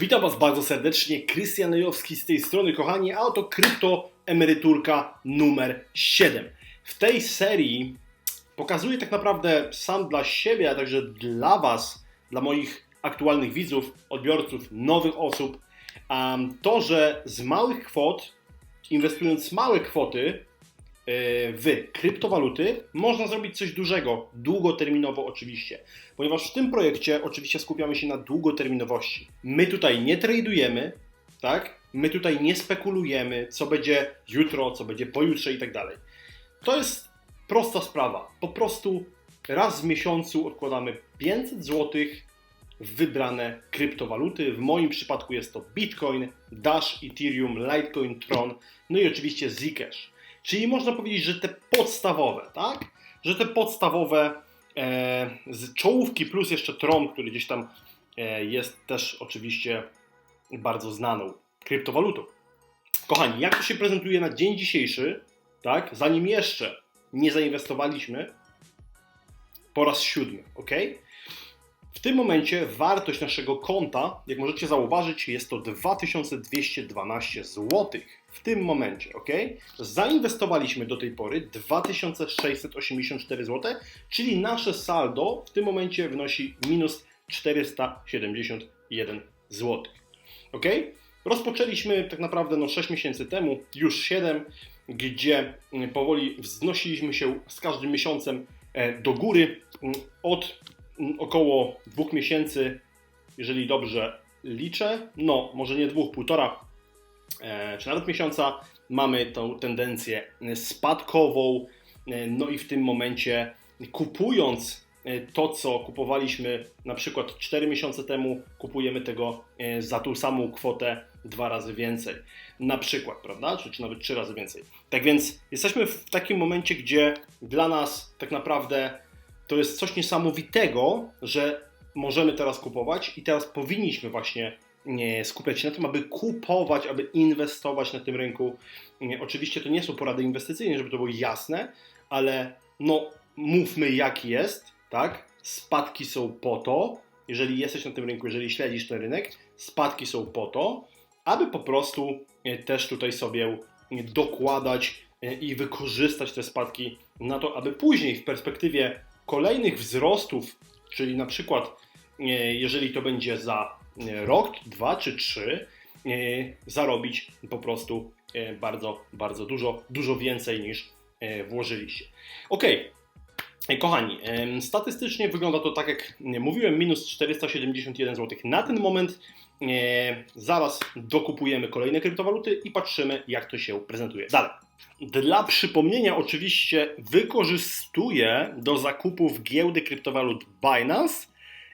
Witam Was bardzo serdecznie, Krystian Jowski z tej strony, kochani, a oto krypto emeryturka numer 7. W tej serii pokazuję tak naprawdę sam dla siebie, a także dla Was, dla moich aktualnych widzów, odbiorców, nowych osób, to, że z małych kwot, inwestując małe kwoty, w kryptowaluty, można zrobić coś dużego, długoterminowo oczywiście. Ponieważ w tym projekcie oczywiście skupiamy się na długoterminowości. My tutaj nie tradujemy, tak? My tutaj nie spekulujemy, co będzie jutro, co będzie pojutrze i tak dalej. To jest prosta sprawa. Po prostu raz w miesiącu odkładamy 500 zł w wybrane kryptowaluty. W moim przypadku jest to Bitcoin, Dash, Ethereum, Litecoin, Tron, no i oczywiście Zcash. Czyli można powiedzieć, że te podstawowe, tak? Że te podstawowe e, z czołówki plus jeszcze Tron, który gdzieś tam e, jest też oczywiście bardzo znaną kryptowalutą. Kochani, jak to się prezentuje na dzień dzisiejszy, tak? Zanim jeszcze nie zainwestowaliśmy po raz siódmy, ok? W tym momencie wartość naszego konta, jak możecie zauważyć, jest to 2212 zł. W tym momencie, ok? Zainwestowaliśmy do tej pory 2684 zł, czyli nasze saldo w tym momencie wynosi minus 471 zł. Ok? Rozpoczęliśmy tak naprawdę no 6 miesięcy temu, już 7, gdzie powoli wznosiliśmy się z każdym miesiącem e, do góry. Od około dwóch miesięcy, jeżeli dobrze liczę, no może nie dwóch, półtora, czy nawet miesiąca, mamy tą tendencję spadkową. E, no i w tym momencie kupując e, to, co kupowaliśmy na przykład 4 miesiące temu, kupujemy tego za tą samą kwotę dwa razy więcej. Na przykład, prawda? Czy, czy nawet trzy razy więcej. Tak więc jesteśmy w takim momencie, gdzie dla nas tak naprawdę to jest coś niesamowitego, że możemy teraz kupować i teraz powinniśmy właśnie skupiać się na tym, aby kupować, aby inwestować na tym rynku. Oczywiście to nie są porady inwestycyjne, żeby to było jasne, ale no mówmy jak jest, tak? Spadki są po to, jeżeli jesteś na tym rynku, jeżeli śledzisz ten rynek, spadki są po to, aby po prostu e, też tutaj sobie dokładać e, i wykorzystać te spadki na to, aby później w perspektywie kolejnych wzrostów, czyli na przykład e, jeżeli to będzie za e, rok, dwa czy trzy, e, zarobić po prostu bardzo, bardzo dużo, dużo więcej niż włożyliście. Ok, kochani, statystycznie wygląda to tak jak mówiłem, minus 471 zł. Na ten moment zaraz dokupujemy kolejne kryptowaluty i patrzymy jak to się prezentuje. Dalej. Dla przypomnienia, oczywiście wykorzystuję do zakupów giełdy kryptowalut Binance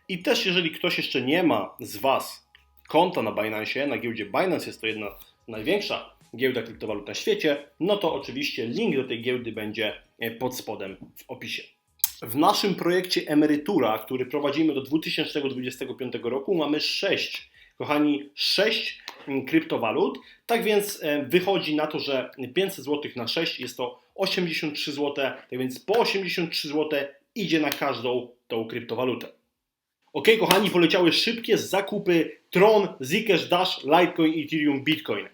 i też jeżeli ktoś jeszcze nie ma z Was konta na Binance, na giełdzie Binance jest to jedna największa giełda kryptowalut na świecie, no to oczywiście link do tej giełdy będzie e, pod spodem w opisie. W naszym projekcie Emerytura, który prowadzimy do 2025 roku, mamy 6 kochani, 6 mm, kryptowalut. Tak więc e, wychodzi na to, że 500 zł na 6 jest to 83 zł, tak więc po 83 zł idzie na każdą tą kryptowalutę. Ok, kochani, poleciały szybkie zakupy Tron, Zcash, Dash, Litecoin, Ethereum, Bitcoin.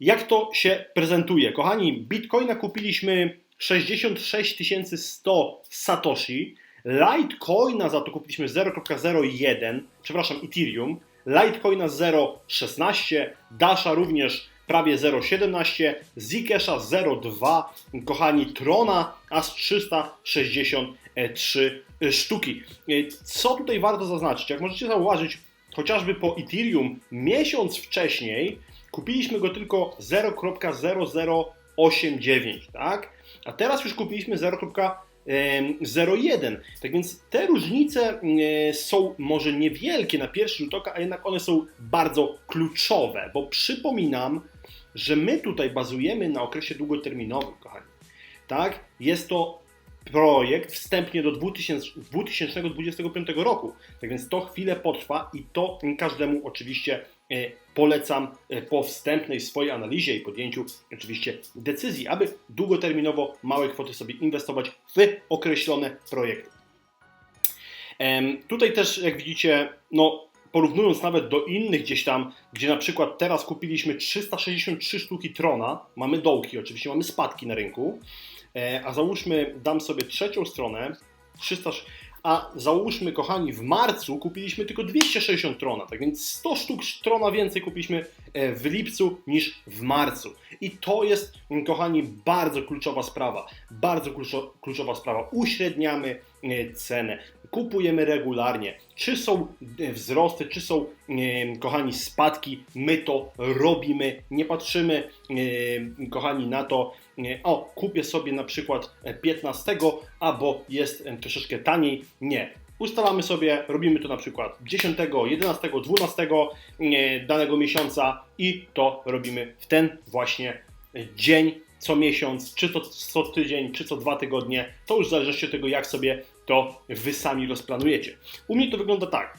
Jak to się prezentuje? Kochani, Bitcoina kupiliśmy 66 100 Satoshi, Litecoina za to kupiliśmy 0.01, przepraszam, Ethereum, Litecoina 0,16, Dasha również prawie 0,17, Zcasha 0,2, kochani, Trona aż 363 sztuki. Co tutaj warto zaznaczyć? Jak możecie zauważyć, chociażby po Ethereum miesiąc wcześniej kupiliśmy go tylko 0.0089, tak? A teraz już kupiliśmy 0,00 0,1. Tak więc te różnice e, są może niewielkie na pierwszy rzut oka, a jednak one są bardzo kluczowe, bo przypominam, że my tutaj bazujemy na okresie długoterminowym, kochani. Tak? Jest to projekt wstępnie do 2000, 2025 roku. Tak więc to chwilę potrwa i to każdemu oczywiście E, polecam e, po wstępnej swojej analizie i podjęciu oczywiście decyzji, aby długoterminowo małe kwoty sobie inwestować w określone projekty. Tutaj też, jak widzicie, no porównując nawet do innych gdzieś tam, gdzie na przykład teraz kupiliśmy 363 sztuki Trona, mamy dołki, oczywiście mamy spadki na rynku, a załóżmy, dam sobie trzecią stronę, 300, a załóżmy, kochani, w marcu kupiliśmy tylko 260 Trona, tak więc 100 sztuk Trona więcej kupiliśmy e, w lipcu niż w marcu. I to jest, kochani, bardzo kluczowa sprawa, bardzo kluczo- kluczowa sprawa. Uśredniamy e, cenę, kupujemy regularnie. Czy są e, wzrosty, czy są, e, kochani, spadki, my to robimy. Nie patrzymy, e, kochani, na to, e, o, kupię sobie na przykład e, 15, albo jest e, troszeczkę taniej. Nie. Ustalamy sobie, robimy to na przykład 10, 11, 12 e, danego miesiąca i to robimy w ten właśnie e, dzień, co miesiąc, czy to co tydzień, czy co dwa tygodnie. To już zależy od tego, jak sobie to wy sami rozplanujecie. U mnie to wygląda tak.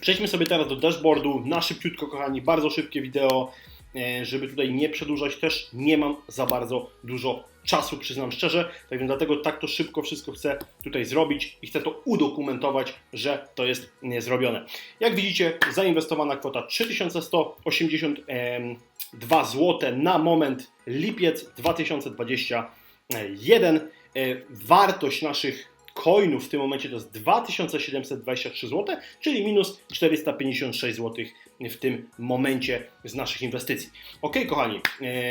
Przejdźmy sobie teraz do dashboardu. Na szybciutko, kochani, bardzo szybkie wideo, e, żeby tutaj nie przedłużać. Też nie mam za bardzo dużo czasu, przyznam szczerze. Tak więc dlatego tak to szybko wszystko chcę tutaj zrobić i chcę to udokumentować, że to jest e, zrobione. Jak widzicie, zainwestowana kwota 3182 zł na moment lipiec 2021. E, Wartość naszych coinów w tym momencie to jest 2723 zł, czyli minus 456 zł w tym momencie z naszych inwestycji. Ok, kochani,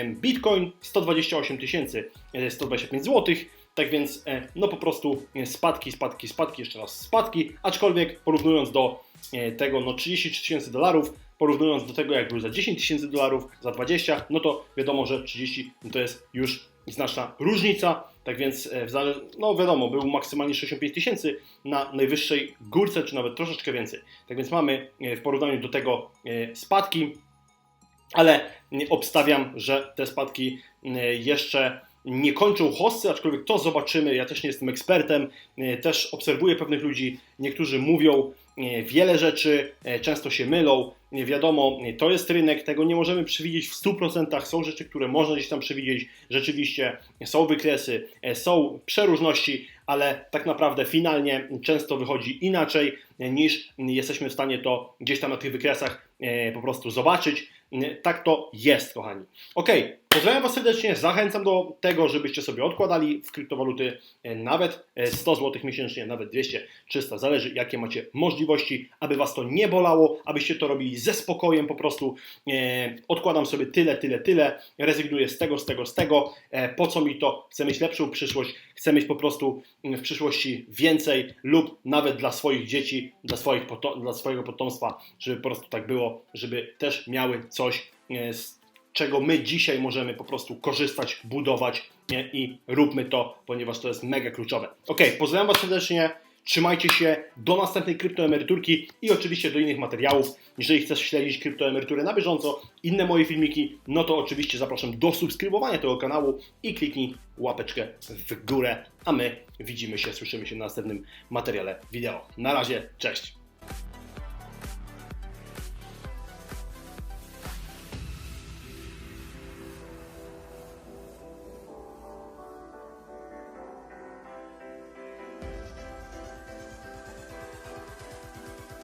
Bitcoin 128 125 zł. Tak więc, e, no po prostu e, spadki, spadki, spadki, jeszcze raz spadki, aczkolwiek porównując do e, tego, no 33 tysięcy dolarów, porównując do tego, jak był za 10 tysięcy dolarów, za 20, no to wiadomo, że 30 to jest już znaczna różnica. Tak więc, no wiadomo, był maksymalnie 65 tysięcy na najwyższej górce, czy nawet troszeczkę więcej. Tak więc mamy w porównaniu do tego spadki, ale obstawiam, że te spadki jeszcze nie kończą hossy, aczkolwiek to zobaczymy. Ja też nie jestem ekspertem, e, też obserwuję pewnych ludzi. Niektórzy mówią e, wiele rzeczy, e, często się mylą. Nie wiadomo, to jest rynek, tego nie możemy przewidzieć w 100%. Są rzeczy, które można gdzieś tam przewidzieć. Rzeczywiście są wykresy, są przeróżności, ale tak naprawdę finalnie często wychodzi inaczej niż jesteśmy w stanie to gdzieś tam na tych wykresach po prostu zobaczyć. Tak to jest, kochani. Ok, pozdrawiam Was serdecznie, zachęcam do tego, żebyście sobie odkładali w kryptowaluty e, nawet e, 100 zł miesięcznie, nawet 200, 300, zależy jakie macie możliwości, aby Was to nie bolało, abyście to robili ze spokojem po prostu. E, Odkładam sobie tyle, tyle, tyle, rezygnuję z tego, z tego, z tego. E, Po co mi to? Chcę mieć lepszą przyszłość, chcę mieć po prostu mm, w przyszłości więcej lub nawet dla swoich dzieci, dla, swoich dla swojego potomstwa, żeby po prostu tak było, żeby też miały coś, e, z czego my dzisiaj możemy po prostu korzystać, budować nie? i róbmy to, ponieważ to jest mega kluczowe. Ok, pozdrawiam Was serdecznie. Trzymajcie się do następnej kryptoemeryturki i oczywiście do innych materiałów. Jeżeli chcesz śledzić kryptoemeryturę na bieżąco, inne moje filmiki, no to oczywiście zapraszam do subskrybowania tego kanału i kliknij łapeczkę w górę, a my widzimy się, słyszymy się na następnym materiale wideo. Na razie, cześć!